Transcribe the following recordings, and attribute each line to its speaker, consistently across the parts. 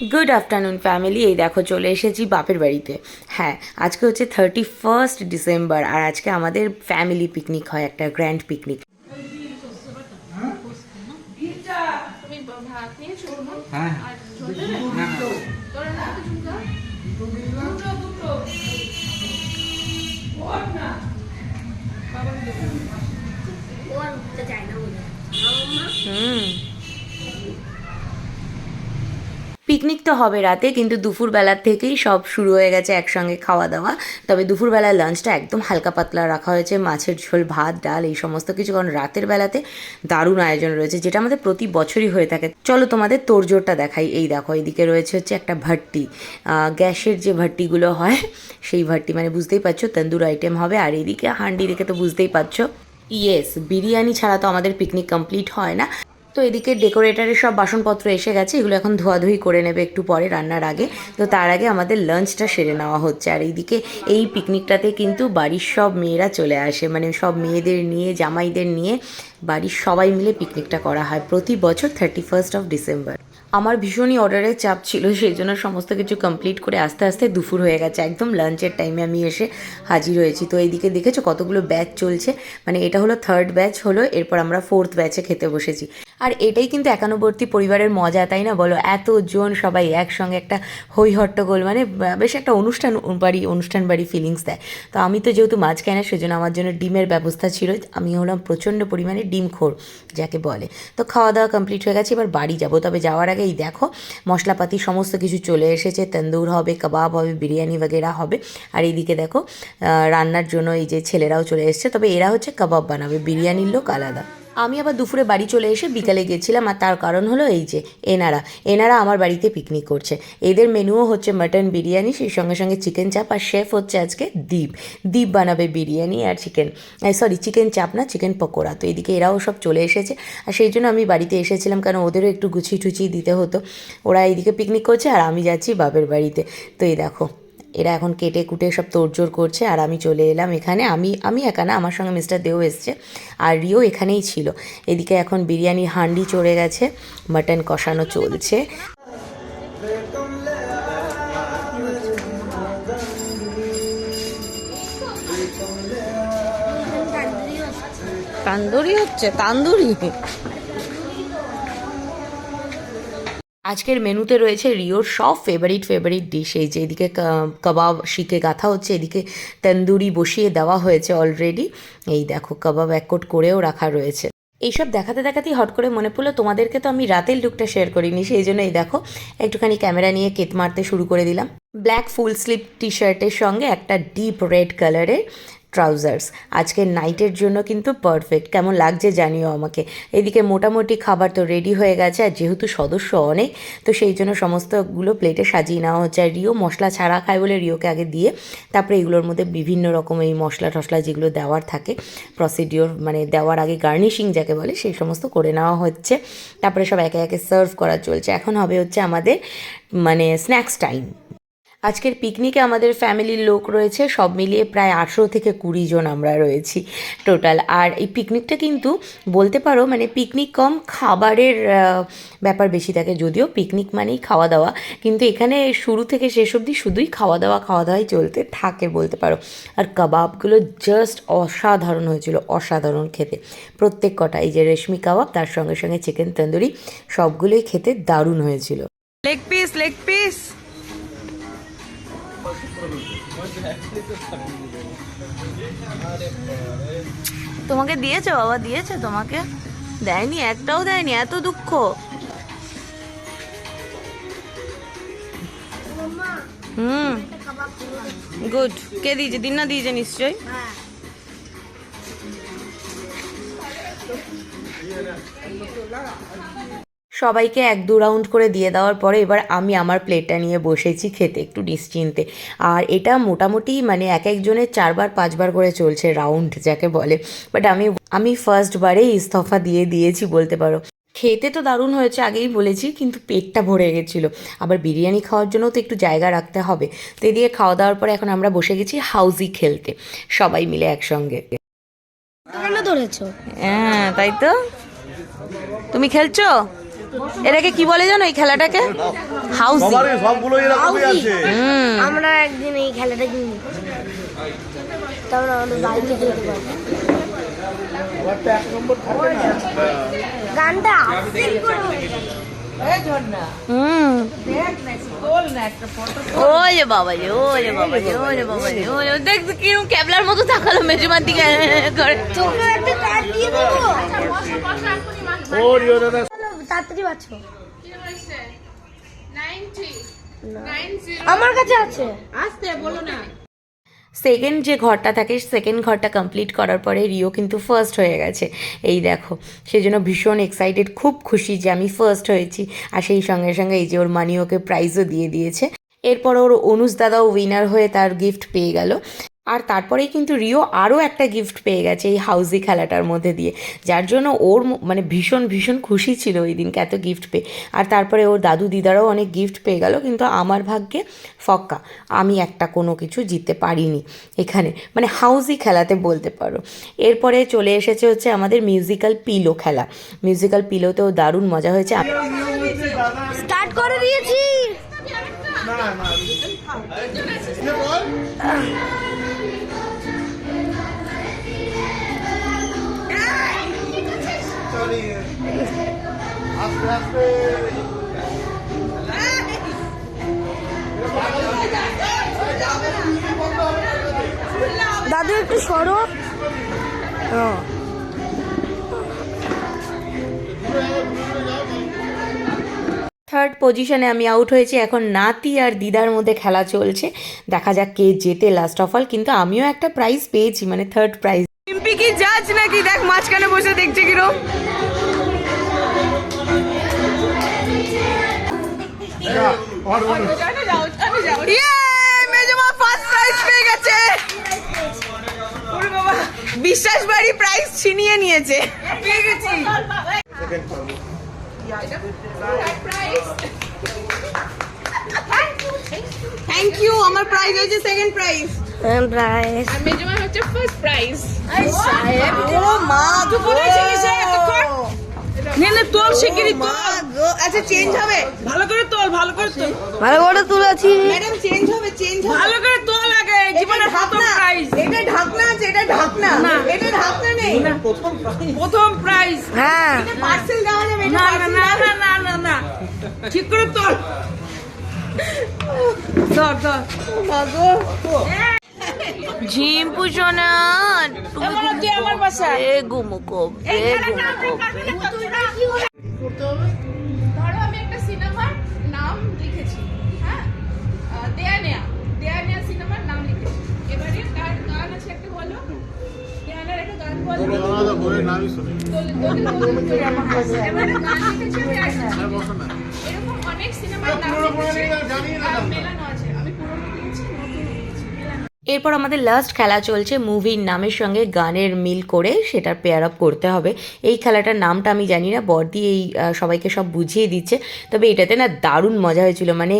Speaker 1: Good afternoon family এই দেখো চলে এসেছি বাপের বাড়িতে। হ্যাঁ আজকে হচ্ছে থার্টি ফার্স্ট ডিসেম্বর আর আজকে আমাদের ফ্যামিলি পিকনিক হয় একটা গ্র্যান্ড পিকনিক
Speaker 2: তুমি ভাত নিয়েছো
Speaker 3: হ্যাঁ
Speaker 2: আর ঝোল দেবে
Speaker 3: না না
Speaker 2: তোর না দুটো দুটো দুটো ওর না বাবা দেবে
Speaker 1: হুম পিকনিক তো হবে রাতে, কিন্তু দুপুরবেলার থেকেই সব শুরু হয়ে গেছে একসঙ্গে খাওয়া দাওয়া। তবে দুপুরবেলার লাঞ্চটা একদম হালকা পাতলা রাখা হয়েছে, মাছের ঝোল, ভাত, ডাল এই সমস্ত কিছু। কারণ রাতের বেলাতে দারুণ আয়োজন রয়েছে, যেটা আমাদের প্রতি বছরই হয়ে থাকে। চলো তোমাদের তোড়জোড়টা দেখাই। এই দেখো, এইদিকে রয়েছে হচ্ছে একটা ভাট্টি গ্যাসের যে ভাট্টিগুলো হয়, সেই ভাট্টি মানে বুঝতেই পারছ, তন্দুর আইটেম হবে। আর এইদিকে হান্ডি দেখে তো বুঝতেই পারছ। ইয়েস বিরিয়ানি ছাড়া তো আমাদের পিকনিক কমপ্লিট হয় না। তো এদিকে ডেকোরেটারের সব বাসনপত্র এসে গেছে, এগুলো এখন ধোয়াধুয়ি করে নেবে একটু পরে রান্নার আগে। তো তার আগে আমাদের লাঞ্চটা সেরে নেওয়া হচ্ছে। আর এইদিকে এই পিকনিকটাতে কিন্তু বাড়ির সব মেয়েরা চলে আসে। মানে সব মেয়েদের নিয়ে, জামাইদের নিয়ে বাড়ির সবাই মিলে পিকনিকটা করা হয় প্রতি বছর থার্টি ফার্স্ট অফ ডিসেম্বর আমার ভীষণই অর্ডারের চাপ ছিল, সেই জন্য সমস্ত কিছু কমপ্লিট করে আস্তে আস্তে দুপুর হয়ে গেছে। একদম লাঞ্চের টাইমে আমি এসে হাজির হয়েছি। তো এইদিকে দেখেছ কতগুলো ব্যাচ চলছে? মানে এটা হলো থার্ড ব্যাচ হলো, এরপর আমরা ফোর্থ ব্যাচে খেতে বসেছি। আর এটাই কিন্তু একানবর্তী পরিবারের মজা, তাই না বলো? এতজন সবাই একসঙ্গে একটা হই হট্টগোল মানে বেশ একটা অনুষ্ঠান, বাড়ি অনুষ্ঠান বাড়ি ফিলিংস দেয়। তো আমি তো যেহেতু মাছ খাই না, সেজন্য আমার জন্য ডিমের ব্যবস্থা ছিল। আমি হলাম প্রচণ্ড পরিমাণে ডিম খোর, যাকে বলে। তো খাওয়া দাওয়া কমপ্লিট হয়ে গেছে, এবার বাড়ি যাব। তবে যাওয়ার আগে আগেই দেখো, মশলাপাতি সমস্ত কিছু চলে এসেছে, তন্দুর হবে, কাবাব হবে, বিরিয়ানি বগেরা হবে। আর এইদিকে দেখো রান্নার জন্য এই যে ছেলেরাও চলে এসছে, তবে এরা হচ্ছে কাবাব বানাবে, বিরিয়ানির লোক আলাদা। আমি আবার দুপুরে বাড়ি চলে এসে বিকালে গেছিলাম আর তার কারণ হলো এই যে, এনারা। এনারা আমার বাড়িতে পিকনিক করছে। এদের মেনুও হচ্ছে মাটন বিরিয়ানি, সেই সঙ্গে সঙ্গে চিকেন চাপ আর শেফ হচ্ছে আজকে দ্বীপ দ্বীপ বানাবে বিরিয়ানি আর চিকেন সরি চিকেন চাপ না চিকেন পকোড়া। তো এদিকে এরাও সব চলে এসেছে। আর সেই জন্য আমি বাড়িতে এসেছিলাম কারণ ওদেরও একটু গুছিয়ে টুচিয়ে দিতে হতো। ওরা এদিকে পিকনিক করছে আর আমি যাচ্ছি বাপের বাড়িতে। তো এই দেখো। এরা এখন কেটে কুটে সব তোড়জোড় করছে আর আমি চলে এলাম এখানে। আমি আমি একা না, আমার সঙ্গে মিস্টার দেও এসছে আর রিও এখানেই ছিল। এদিকে এখন বিরিয়ানি, হান্ডি চড়ে গেছে, মাটন কষানো চলছে। তান্দুরি হচ্ছে, তান্দুরি। আজকের মেনুতে রয়েছে রিওর সব ফেভারিট ফেভারিট ডিশ এই যে এদিকে কাবাব শিকে গাথা হচ্ছে, এদিকে তন্দুরি বসিয়ে দেওয়া হয়েছে অলরেডি এই দেখো, কাবাব এক কোট করেও রাখা রয়েছে। এইসব দেখাতে দেখাতেই হট করে মনে পড়ল, তোমাদেরকে তো আমি রাতের লুকটা শেয়ার করিনি, সেই জন্য এই দেখো, একটুখানি ক্যামেরা নিয়ে কেত মারতে শুরু করে দিলাম। ব্ল্যাক ফুল স্লিপ টি শার্টের সঙ্গে একটা ডিপ রেড কালারের ট্রাউজার্স আজকের নাইটের জন্য কিন্তু পারফেক্ট কেমন লাগছে জানিও আমাকে। এদিকে মোটামুটি খাবার তো রেডি হয়ে গেছে, আর যেহেতু সদস্য অনেক, তো সেই জন্য সমস্তগুলো প্লেটে সাজিয়ে নেওয়া হচ্ছে। আর রিও মশলা ছাড়া খায় বলে রিওকে আগে দিয়ে, তারপরে এগুলোর মধ্যে বিভিন্ন রকম এই মশলা টশলা যেগুলো দেওয়ার থাকে প্রসিডিওর মানে দেওয়ার আগে গার্নিশিং যাকে বলে, সেই সমস্ত করে নেওয়া হচ্ছে। তারপরে সব একে একে সার্ভ করা চলছে। এখন হবে হচ্ছে আমাদের মানে স্ন্যাক্স টাইম আজকের পিকনিকে আমাদের ফ্যামিলির লোক রয়েছে, সব মিলিয়ে প্রায় আঠেরো থেকে কুড়ি জন আমরা রয়েছি টোটাল আর এই পিকনিকটা কিন্তু বলতে পারো মানে পিকনিক কম খাবারের ব্যাপার বেশি থাকে। যদিও পিকনিক মানেই খাওয়া দাওয়া কিন্তু এখানে শুরু থেকে শেষ অবধি শুধুই খাওয়া দাওয়া খাওয়া দাওয়াই চলতে থাকে বলতে পারো। আর কাবাবগুলো জাস্ট অসাধারণ হয়েছিল, অসাধারণ খেতে। প্রত্যেক কটা, এই যে রেশমি কাবাব, তার সঙ্গে সঙ্গে চিকেন তন্দুরি, সবগুলোই খেতে দারুণ হয়েছিল।
Speaker 4: লেগ পিস লেগ পিস
Speaker 1: তোমাকে দিয়েছে, বাবা দিয়েছে তোমাকে? দেয়নি, একটাও দেয়নি, এত দুঃখ। হুম গুড কে দিয়েছে? দিন না দিয়েছে নিশ্চয়ই। সবাইকে এক দু রাউন্ড করে দিয়ে দেওয়ার পরে এবার আমি আমার প্লেটটা নিয়ে বসেছি খেতে একটু নিশ্চিন্তে। আর এটা মোটামুটি মানে এক একজনের চারবার পাঁচবার করে চলছে রাউন্ড যাকে বলে। বাট আমি আমি ফার্স্ট বারেই ইস্তফা দিয়ে দিয়েছি বলতে পারো। খেতে তো দারুণ হয়েছে আগেই বলেছি কিন্তু পেটটা ভরে গেছিল। আবার বিরিয়ানি খাওয়ার জন্য তো একটু জায়গা রাখতে হবে। তো এদিকে খাওয়া দাওয়ার পরে এখন আমরা বসে গেছি হাউজি খেলতে। সবাই মিলে একসঙ্গে।
Speaker 5: ধরেছো?
Speaker 1: হ্যাঁ তাই তো। তুমি খেলছো? এটাকে কি বলে জানো এই খেলাটাকে? হাউসি।
Speaker 3: সবগুলো এরকমই আছে।
Speaker 5: আমরা একদিন এই খেলাটা কিনবো। তারপর আমাদের বাড়িতে খেলতে পারব। গানটা
Speaker 1: বাবা ওই যে বাবা দেখ কিরম ক্যাবলার মতো তাকালো মেজমার দিকে। করে
Speaker 5: তাড়াতাড়ি বাঁচো।
Speaker 2: কি হয়েছে? 90 90
Speaker 5: আমার কাছে আছে।
Speaker 2: আসতে বলো না।
Speaker 1: সেকেন্ড যে ঘরটা থাকে সেকেন্ড ঘরটা কমপ্লিট করার পরে রিও কিন্তু ফার্স্ট হয়ে গেছে। এই দেখো সেই জন্য ভীষণ এক্সাইটেড খুব খুশি যে আমি ফার্স্ট হয়েছি। আর সেই সঙ্গে সঙ্গে এই যে ওর মানি ওকে প্রাইজও দিয়ে দিয়েছে। এরপর ওর অনুজ দাদাও উইনার হয়ে তার গিফট পেয়ে গেল। আর তারপরেই কিন্তু রিও আরও একটা গিফট পেয়ে গেছে এই হাউজি খেলাটার মধ্যে দিয়ে। যার জন্য ওর মানে ভীষণ ভীষণ খুশি ছিল ওই দিনকে এত গিফট পেয়ে। আর তারপরে ওর দাদু দিদারাও অনেক গিফট পেয়ে গেল কিন্তু আমার ভাগ্যে ফক্কা। আমি একটা কোনো কিছু জিততে পারিনি এখানে। মানে হাউজি খেলাতে বলতে পারো। এরপরে চলে এসেছে হচ্ছে আমাদের মিউজিক্যাল পিলো খেলা। মিউজিক্যাল পিলোতেও দারুণ মজা হয়েছে।
Speaker 5: স্টার্ট করে দিয়েছি।
Speaker 3: আস্তে আস্তে
Speaker 5: দাদু, একটু সরো।
Speaker 1: থার্ড পজিশনে আমি আউট হয়েছি। এখন নাতি আর দিদার মধ্যে খেলা চলছে। দেখা যাক কে জেতে লাস্ট অফ অল কিন্তু আমিও একটা প্রাইজ পেয়েছি মানে থার্ড প্রাইজ
Speaker 4: কি জাজ নাকি? দেখ, মাঝখানে বসে দেখছে কিরম। বিশ্বাস বাড়ি প্রাইজ ছিনিয়ে নিয়েছে। পেয়ে গেছি। থ্যাংক ইউ আমার প্রাইজ হয়েছে সেকেন্ড প্রাইজ
Speaker 5: প্রাইস
Speaker 2: আর মেজমা হচ্ছে ফার্স্ট প্রাইজ
Speaker 4: ও মা তুই কোথায় এতক্ষণ নে নে তোল শিগগিরই তোল। আচ্ছা চেঞ্জ হবে? ভালো করে তোল ভালো করে তোল।
Speaker 5: ভালো করে তুলেছি
Speaker 4: ম্যাডাম চেঞ্জ হবে চেঞ্জ হবে। ভালো করে তোল আগে জীবনের প্রথম প্রাইজ এটা ঢাকনা আছে এটা ঢাকনা। না। এটা ঢাকনা নেই। প্রথম প্রাইজ
Speaker 5: হ্যাঁ।
Speaker 4: পার্সেল দেওয়া যাবে না না না না না না না। ঠিক করে তোল। ধর ধর মাগো
Speaker 1: ঝিম্পু সোনা
Speaker 4: এবার তুই আমার বাসায়
Speaker 1: এ গুমুকো এ গুমুকো
Speaker 2: ধরো আমি একটা সিনেমার নাম লিখেছি হ্যাঁ? দেয়া নেয়া দেয়া নেয়া সিনেমার নাম লিখেছি। এবারে তার গান আছে একটা বলো। দেয়ানের একটা গান বলো। একটা। এরকম অনেক সিনেমার নাম লিখেছি।
Speaker 1: এরপর আমাদের লাস্ট খেলা চলছে মুভির নামের সঙ্গে গানের মিল করে সেটার পেয়ার আপ করতে হবে। এই খেলাটার নামটা আমি জানি না বর্দি এই সবাইকে সব বুঝিয়ে দিচ্ছে। তবে এটাতে না দারুণ মজা হয়েছিল। মানে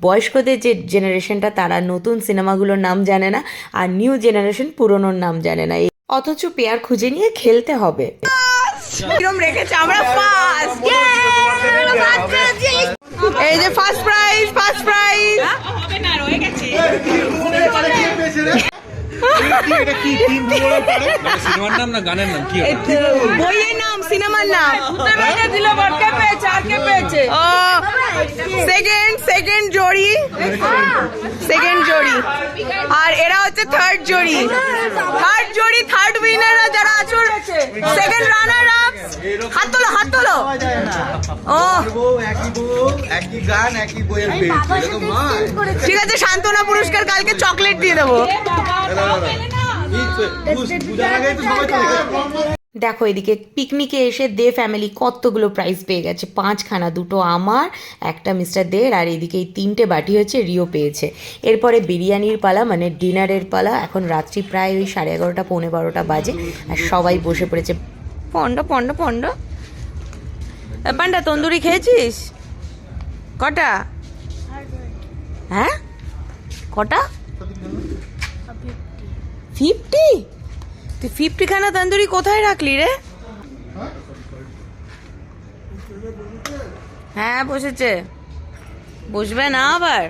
Speaker 1: বয়স্কদের যে জেনারেশনটা তারা নতুন সিনেমাগুলোর নাম জানে না আর নিউ জেনারেশন পুরনোর নাম জানে না। এই- অথচ পেয়ার খুঁজে নিয়ে খেলতে হবে।
Speaker 4: কিরম রেখেছে? আমরা ফার্স্ট এই যে ফার্স্ট প্রাইজ ফার্স্ট প্রাইজ
Speaker 6: সিনেমার নাম না গানের নাম কি?
Speaker 4: বইয়ের নাম সিনেমার নাম দিল কে পেয়েছে আর কে? পেয়েছে সেকেন্ড সেকেন্ড জড়ি। সেকেন্ড জড়ি। আর এরা হচ্ছে থার্ড জড়ি। থার্ড জড়ি থার্ড উইনাররা যারা আছো সেকেন্ড রানার হাত তোলো হাত তোলো। ঠিক আছে পুরস্কার কালকে চকলেট দিয়ে দেবো।
Speaker 1: দেখো, এদিকে পিকনিকে এসে দে ফ্যামিলি কতগুলো প্রাইজ পেয়ে গেছে। পাঁচখানা, দুটো আমার, একটা মিস্টার দের আর এদিকে এই তিনটে বাটি হচ্ছে রিও পেয়েছে। এরপরে বিরিয়ানির পালা মানে ডিনারের পালা। এখন রাত্রি প্রায় ওই সাড়ে এগারোটা, পৌনে বারোটা বাজে, আর সবাই বসে পড়েছে পন্ড পন্ড পন্ড। পান্ডা, তন্দুরি খেয়েছিস? কটা? হ্যাঁ? কটা? ফিফটি? তুই ফিফটি খানা তন্দুরি কোথায় রাখলি রে? হ্যাঁ বসেছে। বসবে না আবার?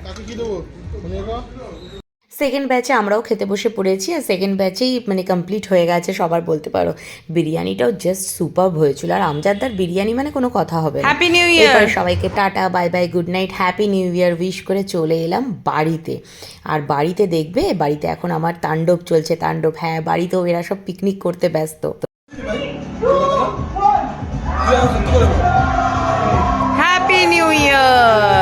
Speaker 1: সেকেন্ড ব্যাচে আমরাও খেতে বসে পড়েছি আর সেকেন্ড ব্যাচেই মানে কমপ্লিট হয়ে গেছে সবার বলতে পারো। বিরিয়ানিটাও জাস্ট সুপার হয়েছিল। আর আমজাদদার বিরিয়ানি মানে কোনো কথা হবে
Speaker 4: হ্যাপি নিউ ইয়ার
Speaker 1: সবাইকে tata bye bye good night happy new year wish করে চলে এলাম বাড়িতে। আর বাড়িতে দেখবে বাড়িতে এখন আমার তাণ্ডব চলছে তাণ্ডব। হ্যাঁ বাড়িতেও এরা সব পিকনিক করতে ব্যস্ত।
Speaker 4: Happy new year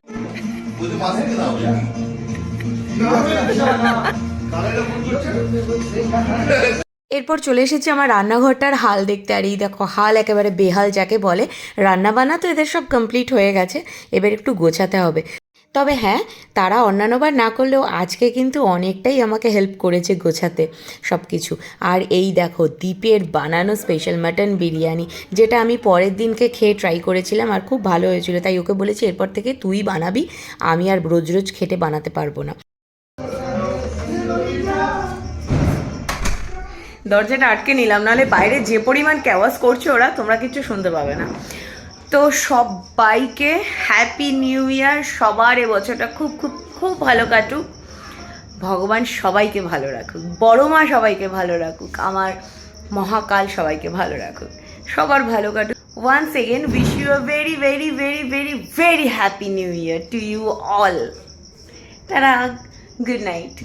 Speaker 1: এরপর চলে এসেছি আমার রান্নাঘরটার হাল দেখতে। আর এই দেখো, হাল একেবারে বেহাল যাকে বলে। রান্না বান্না তো এদের সব কমপ্লিট হয়ে গেছে। এবার একটু গোছাতে হবে। তবে হ্যাঁ তারা অন্যান্যবার না করলেও আজকে কিন্তু অনেকটাই আমাকে হেল্প করেছে গোছাতে সব কিছু আর এই দেখো, দ্বীপের বানানো স্পেশাল মাটন বিরিয়ানি, যেটা আমি পরের দিনকে খেয়ে ট্রাই করেছিলাম আর খুব ভালো হয়েছিল। তাই ওকে বলেছি, এরপর থেকে তুই বানাবি, আমি আর রোজ রোজ খেটে বানাতে পারব না। দরজাটা আটকে নিলাম, নাহলে বাইরে যে পরিমাণ ক্যাওয়াজ করছে ওরা, তোমরা কিছু শুনতে পাবে না। তো সবাইকে হ্যাপি নিউ ইয়ার সবার এ বছরটা খুব খুব খুব ভালো কাটুক। ভগবান সবাইকে ভালো রাখুক। বড় মা সবাইকে ভালো রাখুক। আমার মহাকাল সবাইকে ভালো রাখুক। সবার ভালো কাটুক। Once again wish you a very very very very very happy new year to you all তারা গুড নাইট